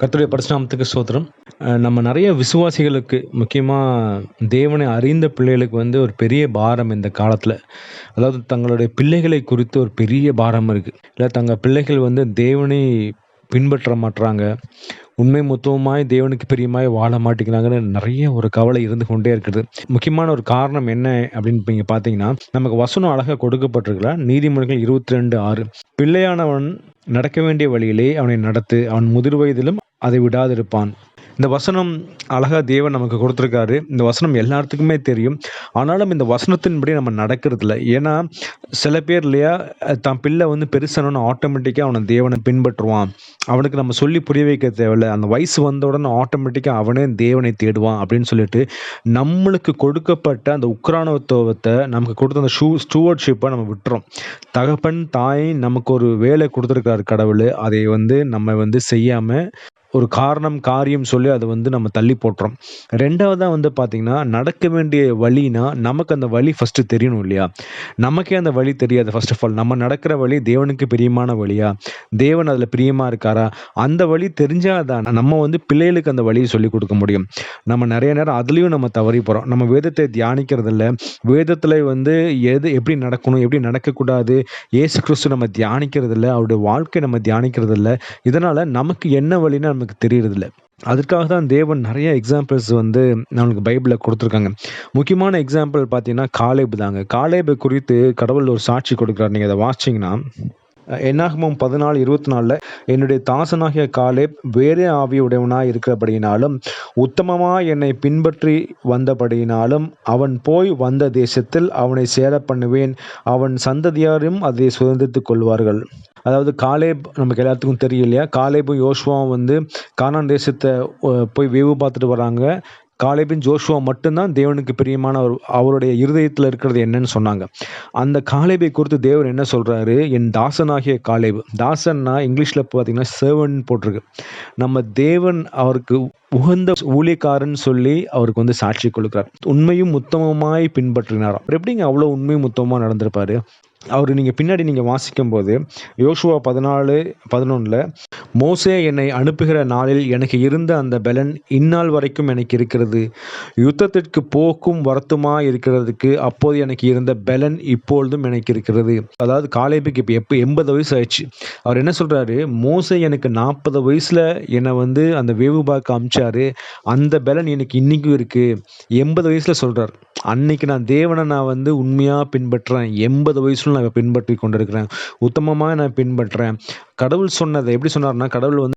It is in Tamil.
கத்துடைய பரிசுநாமத்துக்கு சோத்திரம் நம்ம நிறைய விசுவாசிகளுக்கு முக்கியமாக தேவனை அறிந்த பிள்ளைகளுக்கு வந்து ஒரு பெரிய பாரம் இந்த காலத்தில். அதாவது தங்களுடைய பிள்ளைகளை குறித்து ஒரு பெரிய பாரம் இருக்குது இல்லை தங்கள் பிள்ளைகள் வந்து தேவனை பின்பற்ற மாட்டுறாங்க உண்மை மொத்தமாய் தேவனுக்கு பிரியமாய் வாழ மாட்டேங்கிறாங்கன்னு நிறைய ஒரு கவலை இருந்து கொண்டே இருக்குது. முக்கியமான ஒரு காரணம் என்ன அப்படின்னு நீங்கள் பார்த்தீங்கன்னா நமக்கு வசனம் அழகாக கொடுக்கப்பட்டிருக்கல நீதிமன்றங்கள் இருபத்தி ரெண்டு ஆறு. பிள்ளையானவன் நடக்க வேண்டிய வழியிலே அவனை நடத்து அவன் முதிர் வயதிலும் அதை விடாதிருப்பான். இந்த வசனம் அழகா தேவன் நமக்கு கொடுத்துருக்காரு. இந்த வசனம் எல்லாத்துக்குமே தெரியும். ஆனாலும் இந்த வசனத்தின்படி நம்ம நடக்கிறது இல்லை ஏன்னா சில பேர் இல்லையா தான் பிள்ளை வந்து பெருசானோன்னு ஆட்டோமேட்டிக்காக அவனை தேவனை பின்பற்றுவான். அவனுக்கு நம்ம சொல்லி புரிய வைக்க தேவையில்ல. அந்த வயசு வந்த உடனே ஆட்டோமேட்டிக்காக அவனே தேவனை தேடுவான் அப்படின்னு சொல்லிட்டு நம்மளுக்கு கொடுக்கப்பட்ட அந்த உக்ரானத்துவத்தை நமக்கு கொடுத்த அந்த ஷூ ஸ்டூவர்ட்ஷிப்பை நம்ம விட்டுறோம். தகப்பன் தாய் நமக்கு ஒரு வேலை கொடுத்துருக்காரு கடவுள். அதை வந்து நம்ம வந்து செய்யாமல் ஒரு காரணம் காரியம் சொல்லி அதை வந்து நம்ம தள்ளி போட்டுறோம். ரெண்டாவதாக வந்து பார்த்திங்கன்னா நடக்க வேண்டிய வழினா நமக்கு அந்த வழி ஃபஸ்ட்டு தெரியணும் இல்லையா? நமக்கே அந்த வழி தெரியாது ஃபர்ஸ்ட் ஆஃப் ஆல் நம்ம நடக்கிற வழி தேவனுக்கு பிரியமான வழியா? தேவன் அதில் பிரியமாக இருக்காரா? அந்த வழி தெரிஞ்சாதான் நம்ம வந்து பிள்ளைகளுக்கு அந்த வழியை சொல்லி கொடுக்க முடியும். நம்ம நிறைய நேரம் அதுலேயும் நம்ம தவறி போகிறோம் நம்ம வேதத்தை தியானிக்கிறது இல்லை வேதத்தில் வந்து எது எப்படி நடக்கணும் எப்படி நடக்கக்கூடாது ஏசு கிறிஸ்து நம்ம தியானிக்கிறதில்ல அவருடைய வாழ்க்கை நம்ம தியானிக்கிறதில்ல. இதனால் நமக்கு என்ன வழின்னு நமக்கு தெரியறதில்ல. அதற்காக தான் தேவன் நிறைய எக்ஸாம்பிள்ஸ் வந்து நம்மளுக்கு பைபிளில் கொடுத்துருக்காங்க. முக்கியமான எக்ஸாம்பிள் பார்த்தீங்கன்னா காலேபு தாங்க. காலேபு குறித்து கடவுள் ஒரு சாட்சி கொடுக்குறாரு. நீங்கள் அதை வாசிச்சிங்கன்னா என்னாகமும் பதினாலு இருபத்தி நாலில் என்னுடைய தாசனாகிய காலேப் வேறே ஆவியுடையவனாய் இருக்கிறபடியினாலும் உத்தமமாக என்னை பின்பற்றி வந்தபடியினாலும் அவன் போய் வந்த தேசத்தில் அவனை சேர பண்ணுவேன். அவன் சந்ததியாரும் அதை சுதந்திரித்துக் கொள்வார்கள். அதாவது காலேப் நமக்கு எல்லாத்துக்கும் தெரியும் இல்லையா? காலேபும் யோசுவாவும் வந்து கானான் தேசத்தை போய் வேவு பார்த்துட்டு வராங்க. காலேபின் ஜோஷுவா மட்டும்தான் தேவனுக்கு பிரியமான ஒரு அவருடைய இருதயத்தில் இருக்கிறது என்னன்னு சொன்னாங்க. அந்த காலேபை குறித்து தேவன் என்ன சொல்கிறாரு என் தாசனாகிய காலேபு. தாசன்னா இங்கிலீஷில் பார்த்தீங்கன்னா சேவன் போட்டிருக்கு. நம்ம தேவன் அவருக்கு உகந்த ஊழியக்காரன் சொல்லி அவருக்கு வந்து சாட்சி கொடுக்கிறார். உண்மையும் உத்தமமாய் பின்பற்றினார் எப்படிங்க அவ்வளோ உண்மையும் உத்தமமாக நடந்திருப்பாரு? அவர் நீங்கள் பின்னாடி நீங்கள் வாசிக்கும் போது யோசுவா பதினாலு பதினொன்றில் மோசே என்னை அனுப்புகிற நாளில் எனக்கு இருந்த அந்த பலன் இந்நாள் வரைக்கும் எனக்கு இருக்கிறது. யுத்தத்திற்கு போக்கும் வருத்தமாக இருக்கிறதுக்கு அப்போது எனக்கு இருந்த பலன் இப்பொழுதும் எனக்கு இருக்கிறது. அதாவது காலேபுக்கு இப்போ எப்போ எண்பது வயசு ஆயிடுச்சு. அவர் என்ன சொல்றாரு? மோசே எனக்கு நாற்பது வயசுல என்னை வந்து அந்த வேவு பார்க்க அமிச்சாரு அந்த பலன் எனக்கு இன்றைக்கும் இருக்குது எண்பது வயசில் சொல்கிறார் அன்னைக்கு நான் தேவனை நான் வந்து உண்மையாக பின்பற்றுறேன் எண்பது வயசுல நான் பின்பற்றி கொண்டிருக்கிறேன். உத்தமமாக நான் பின்பற்றுறேன் கடவுள் சொன்னதை எப்படி சொன்னார்னா கடவுள் வந்து